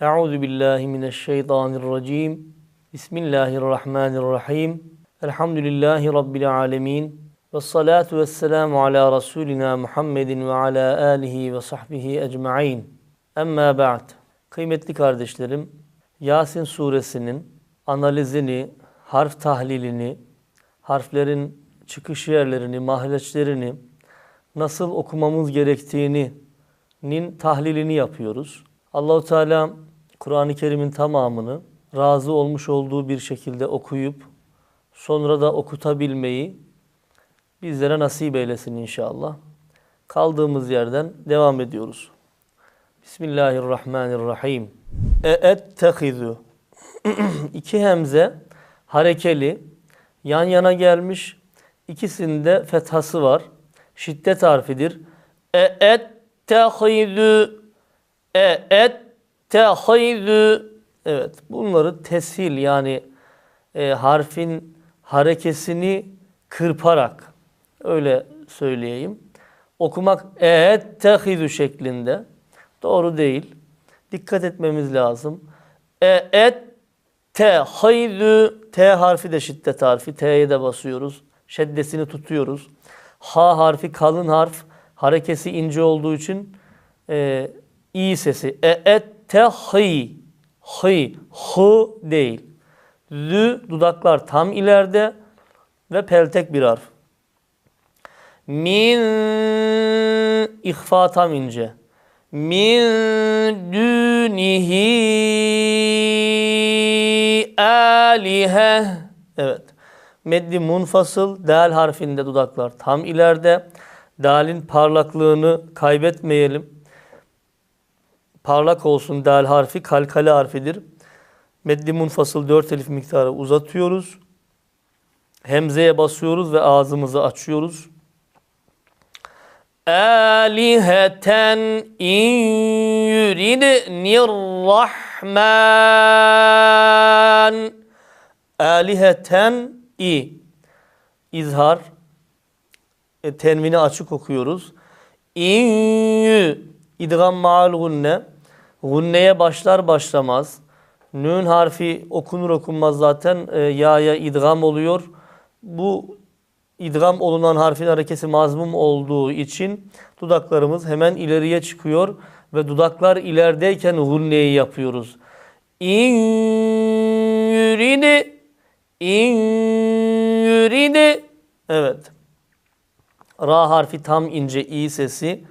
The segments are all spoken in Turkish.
Euzu billahi mineşşeytanirracim. Bismillahirrahmanirrahim. Elhamdülillahi rabbil alamin. Ves salatu vesselamu ala rasulina Muhammedin ve ala alihi ve sahbihi ecmaîn. Amma ba'd. Kıymetli kardeşlerim, Yasin suresinin analizini, harf tahlilini, harflerin çıkış yerlerini, mahreçlerini nasıl okumamız gerektiğinin tahlilini yapıyoruz. Allahu Teala Kur'an-ı Kerim'in tamamını razı olmuş olduğu bir şekilde okuyup sonra da okutabilmeyi bizlere nasip eylesin inşallah. Kaldığımız yerden devam ediyoruz. Bismillahirrahmanirrahim. E'ettehizu. İki hemze harekeli yan yana gelmiş. İkisinde fethası var. Şiddet harfidir. E'ettehizu. E'ettehizu. Evet bunları teshil yani e, harfin harekesini kırparak öyle söyleyeyim. Okumak e'ettehizu şeklinde doğru değil. Dikkat etmemiz lazım. Et T haydu T harfi de şiddet harfi. T'ye de basıyoruz. Şeddesini tutuyoruz. H harfi kalın harf. Harekesi ince olduğu için e, i sesi. E et te hıy. Hıy. Hı değil. Zü dudaklar tam ileride ve peltek bir harf. Min ihfa tam ince. Min dunihi alihe. Evet. Meddi munfasıl, dal harfinde dudaklar tam ileride. Dalin parlaklığını kaybetmeyelim. Parlak olsun dal harfi, kalkale harfidir. Meddi munfasıl dört elif miktarı uzatıyoruz. Hemzeye basıyoruz ve ağzımızı açıyoruz. Aliheten in yuridnir rahman Aliheten i izhar e, tenvini açık okuyoruz. İnyü idgam maal gunne gunneye başlar başlamaz Nün harfi okunur okunmaz zaten e, ya'ya idgam oluyor. Bu idgam olunan harfin harekesi mazmum olduğu için dudaklarımız hemen ileriye çıkıyor ve dudaklar ilerideyken gunneyi yapıyoruz. İn yüridi in yüridi Evet. Ra harfi tam ince i sesi.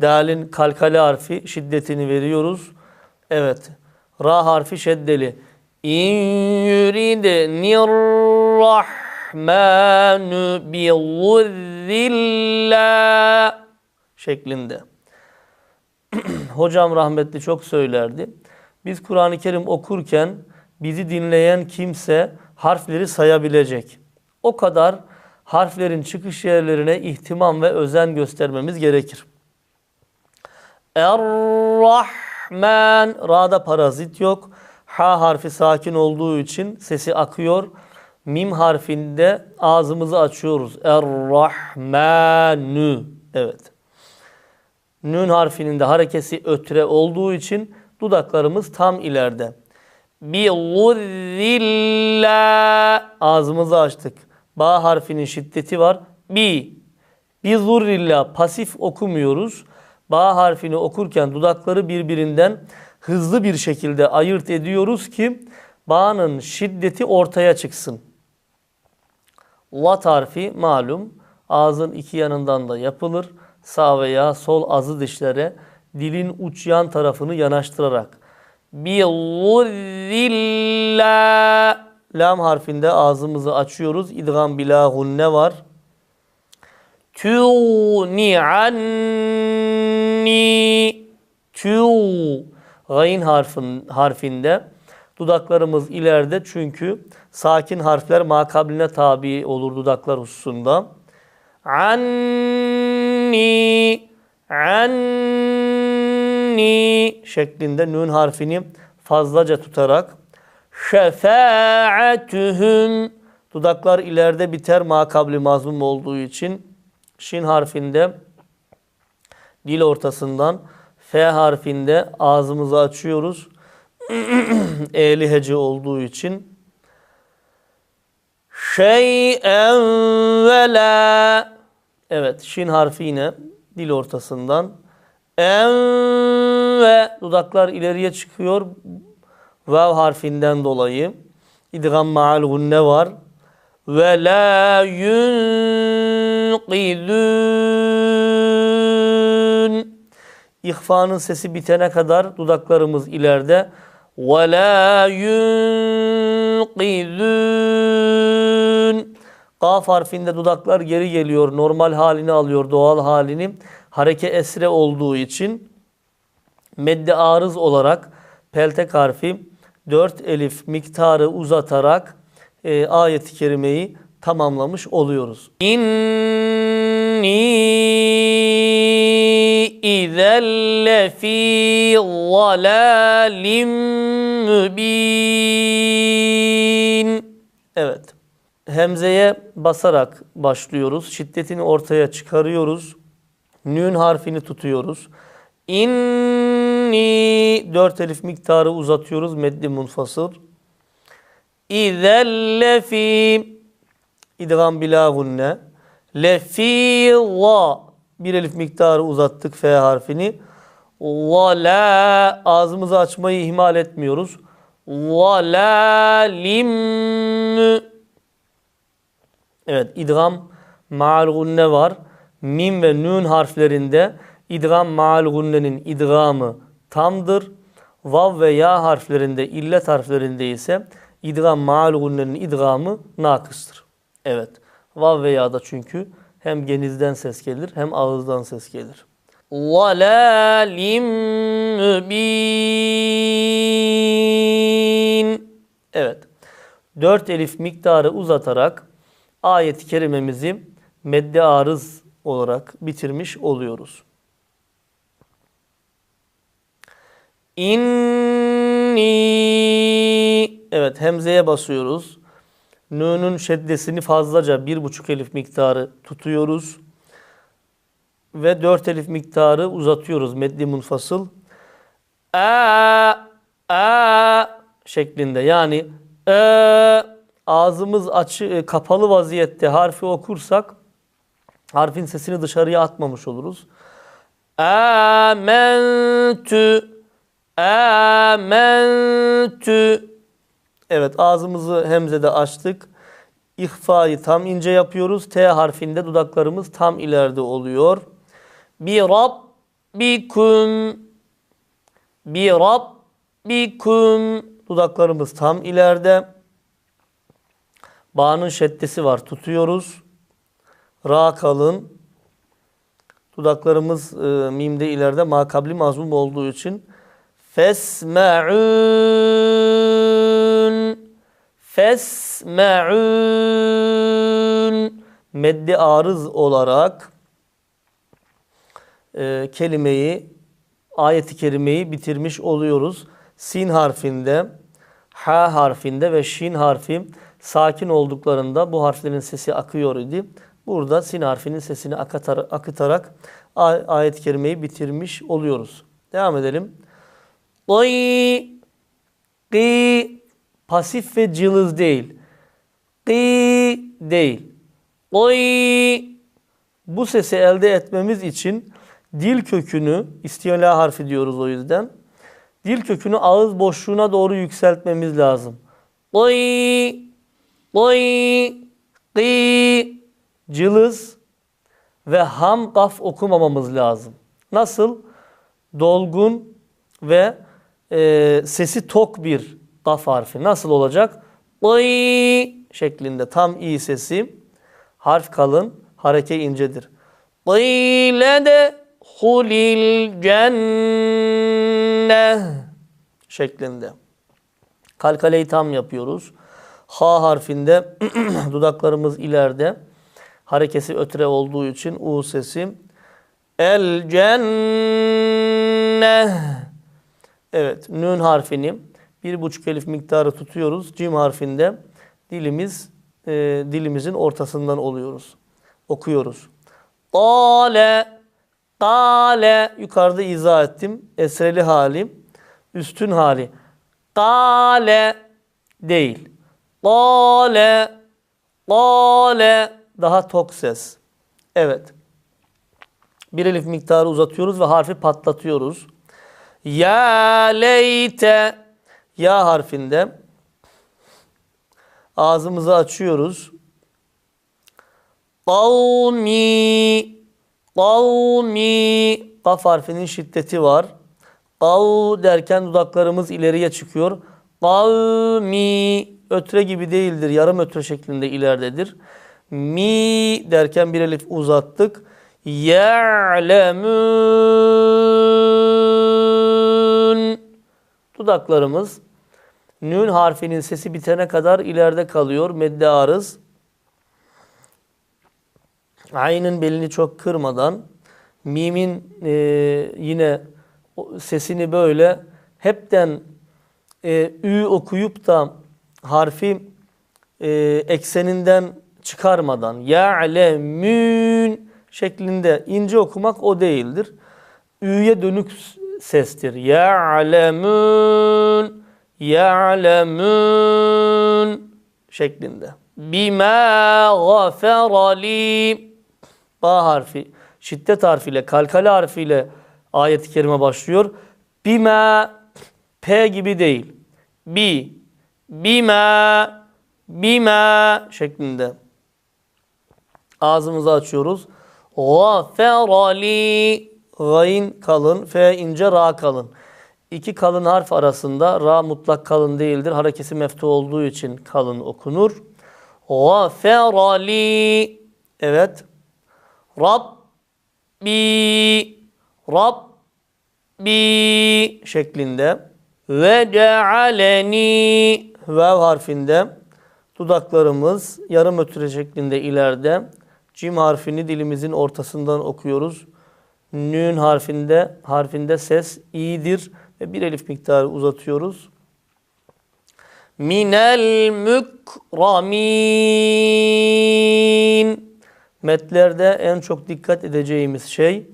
Dalin kalkale harfi şiddetini veriyoruz. Evet. Ra harfi şeddeli. İn yuridnir rahmanu bi şeklinde. Hocam rahmetli çok söylerdi. Biz Kur'an-ı Kerim okurken bizi dinleyen kimse harfleri sayabilecek. O kadar harflerin çıkış yerlerine ihtimam ve özen göstermemiz gerekir. Er-Rahman Ra'da parazit yok. Ha harfi sakin olduğu için sesi akıyor. Mim harfinde ağzımızı açıyoruz. Er-Rahmanu Evet. Nün harfinin de harekesi ötre olduğu için dudaklarımız tam ileride. Bi ağzımızı açtık. Ba harfinin şiddeti var. Bi. Bi zurrillah pasif okumuyoruz. Ba harfini okurken dudakları birbirinden hızlı bir şekilde ayırt ediyoruz ki ba'nın şiddeti ortaya çıksın. Lat harfi malum ağzın iki yanından da yapılır. Sağ veya sol azı dişlere dilin uç yan tarafını yanaştırarak. Bi zurrillah Lam harfinde ağzımızı açıyoruz. İdgam bila hunne var. Tuğni anni tu gayn harfin, harfinde dudaklarımız ileride çünkü sakin harfler makabline tabi olur dudaklar hususunda. Anni anni şeklinde nün harfini fazlaca tutarak şefaatühüm dudaklar ileride biter makabli mazmum olduğu için şin harfinde dil ortasından F harfinde ağzımızı açıyoruz. E'li hece olduğu için. Şey'en ve. Evet, şin harfi yine dil ortasından. En ve dudaklar ileriye çıkıyor. Vav harfinden dolayı. İdgam ma'al gunne var. Ve la yunqidun. İhfanın sesi bitene kadar dudaklarımız ileride. La yunqidun. Kaf harfinde dudaklar geri geliyor. Normal halini alıyor, doğal halini. Hareke esre olduğu için medde arız olarak peltek harfi 4 elif miktarı uzatarak e, ayet-i kerimeyi tamamlamış oluyoruz. İnni fi zalalim mübin. Evet. Hemzeye basarak başlıyoruz. Şiddetini ortaya çıkarıyoruz. Nün harfini tutuyoruz. İnni dört elif miktarı uzatıyoruz. Meddi munfasıl. İzel lefi idgam bila gunne. Lefi la bir elif miktarı uzattık F harfini. La la ağzımızı açmayı ihmal etmiyoruz. La la lim Evet idgam ma'al gunne var. Mim ve nun harflerinde idgam ma'al gunnenin idgamı tamdır. Vav ve ya harflerinde illet harflerinde ise idgam ma'al gunnenin idgamı nakıstır. Evet. Vav ve ya da çünkü hem genizden ses gelir hem ağızdan ses gelir. وَلَالٍ mübin. Evet. Dört elif miktarı uzatarak ayet-i kerimemizi medde arız olarak bitirmiş oluyoruz. İnni Evet hemzeye basıyoruz. Nun'un şeddesini fazlaca bir buçuk elif miktarı tutuyoruz. Ve dört elif miktarı uzatıyoruz. Meddi munfasıl. A, a şeklinde. Yani e, ağzımız açı, kapalı vaziyette harfi okursak harfin sesini dışarıya atmamış oluruz. Âmentü Âmentü Evet ağzımızı hemzede açtık. İhfayı tam ince yapıyoruz. T harfinde dudaklarımız tam ileride oluyor. Bi rabbikum Bi rabbikum Dudaklarımız tam ileride. Ba'nın şeddesi var. Tutuyoruz. Ra kalın. Dudaklarımız e, mimde ileride makabli mazmum olduğu için fesme'un fesme'un meddi arız olarak e, kelimeyi ayeti kerimeyi bitirmiş oluyoruz. Sin harfinde, ha harfinde ve şin harfi sakin olduklarında bu harflerin sesi akıyor idi. Burada sin harfinin sesini akatar, akıtarak ayet-i kerimeyi bitirmiş oluyoruz. Devam edelim. Oy, ki pasif ve cılız değil. Ki değil. Oy, bu sesi elde etmemiz için dil kökünü, istiyala harfi diyoruz o yüzden. Dil kökünü ağız boşluğuna doğru yükseltmemiz lazım. Oy, oy, ki cılız ve ham kaf okumamamız lazım. Nasıl? Dolgun ve e, sesi tok bir kaf harfi. Nasıl olacak? Oy şeklinde tam iyi sesi. Harf kalın, hareke incedir. Qile de hulil cenne şeklinde. Kalkaleyi tam yapıyoruz. Ha harfinde dudaklarımız ileride. Harekesi ötre olduğu için U sesi. El cenne. Evet, nün harfini bir buçuk elif miktarı tutuyoruz. Cim harfinde dilimiz e, dilimizin ortasından oluyoruz. Okuyoruz. Kale Kale yukarıda izah ettim. Esreli hali, üstün hali. Kale değil. Kale, kale daha tok ses. Evet. Bir elif miktarı uzatıyoruz ve harfi patlatıyoruz. Ya leyte ya harfinde ağzımızı açıyoruz. Kavmi kavmi kaf harfinin şiddeti var. Kav derken dudaklarımız ileriye çıkıyor. Kavmi ötre gibi değildir. Yarım ötre şeklinde ileridedir. Mi derken bir elif uzattık. Ya'lemun Dudaklarımız nün harfinin sesi bitene kadar ileride kalıyor. Medde arız. Aynın belini çok kırmadan mimin e, yine sesini böyle hepten e, ü okuyup da harfi e, ekseninden çıkarmadan ya'lemün şeklinde ince okumak o değildir. Ü'ye dönük sestir. Ya'lemün ya'lemün şeklinde. Bima gaferali ba harfi şiddet harfiyle kalkale harfiyle ayet-i kerime başlıyor. Bima p gibi değil. Bi bima bima şeklinde ağzımızı açıyoruz. Gaferali gayn kalın, fe ince, ra kalın. İki kalın harf arasında ra mutlak kalın değildir. Harekesi meftu olduğu için kalın okunur. Gaferali evet. Rabbi Rabbi şeklinde. Ve cealeni vev harfinde. Dudaklarımız yarım ötüre şeklinde ileride. Cim harfini dilimizin ortasından okuyoruz. Nün harfinde harfinde ses iyidir. Ve bir elif miktarı uzatıyoruz. Minel mukramin Metlerde en çok dikkat edeceğimiz şey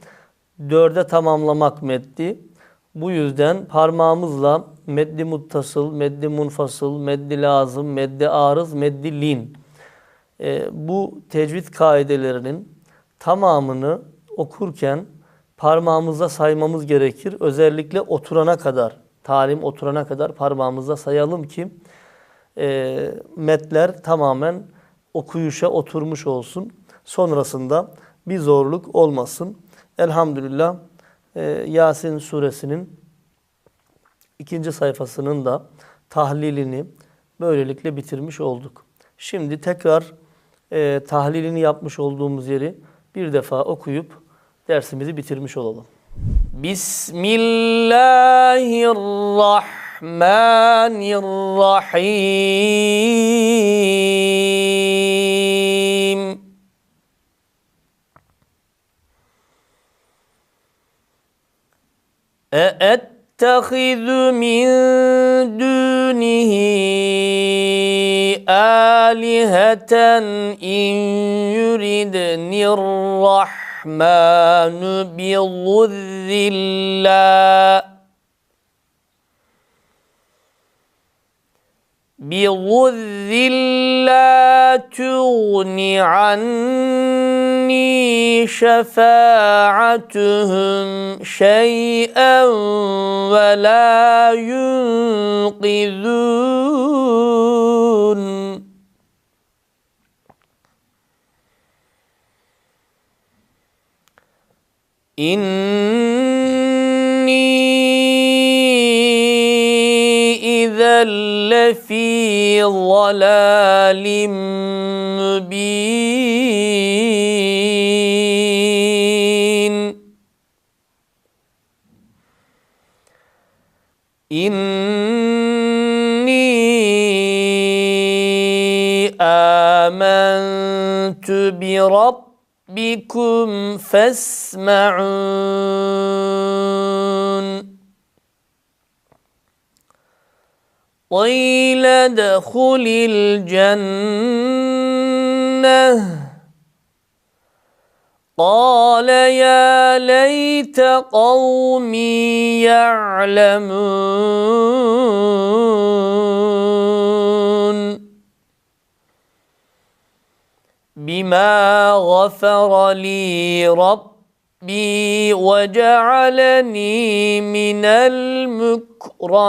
dörde tamamlamak meddi. Bu yüzden parmağımızla meddi muttasıl, meddi munfasıl, meddi lazım, meddi arız, meddi lin. E, bu tecvid kaidelerinin tamamını okurken parmağımızla saymamız gerekir. Özellikle oturana kadar, talim oturana kadar parmağımızla sayalım ki e, metler tamamen okuyuşa oturmuş olsun. Sonrasında bir zorluk olmasın. Elhamdülillah e, Yasin suresinin ikinci sayfasının da tahlilini böylelikle bitirmiş olduk. Şimdi tekrar e, tahlilini yapmış olduğumuz yeri bir defa okuyup dersimizi bitirmiş olalım. Bismillahirrahmanirrahim. أأتخذ من دونه آلهة إن يردني الرحمن بضر لا بضر لا تغن عني شفاعتهم شيئا ولا ينقذون إني لفي ضلال مبين. إني آمنت بربكم فاسمعون. قيل دخل الجنة. قال يا ليت قومي يعلمون. بما غفر لي رب ربي وجعلني من المكرمين.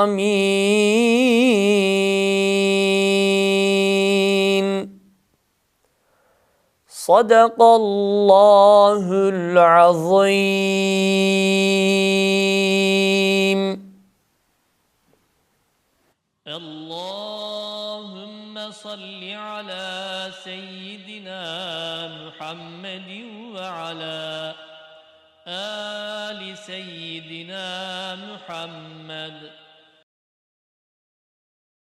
صدق الله العظيم. اللهم صل على سيدنا محمد وعلى آل سيدنا محمد.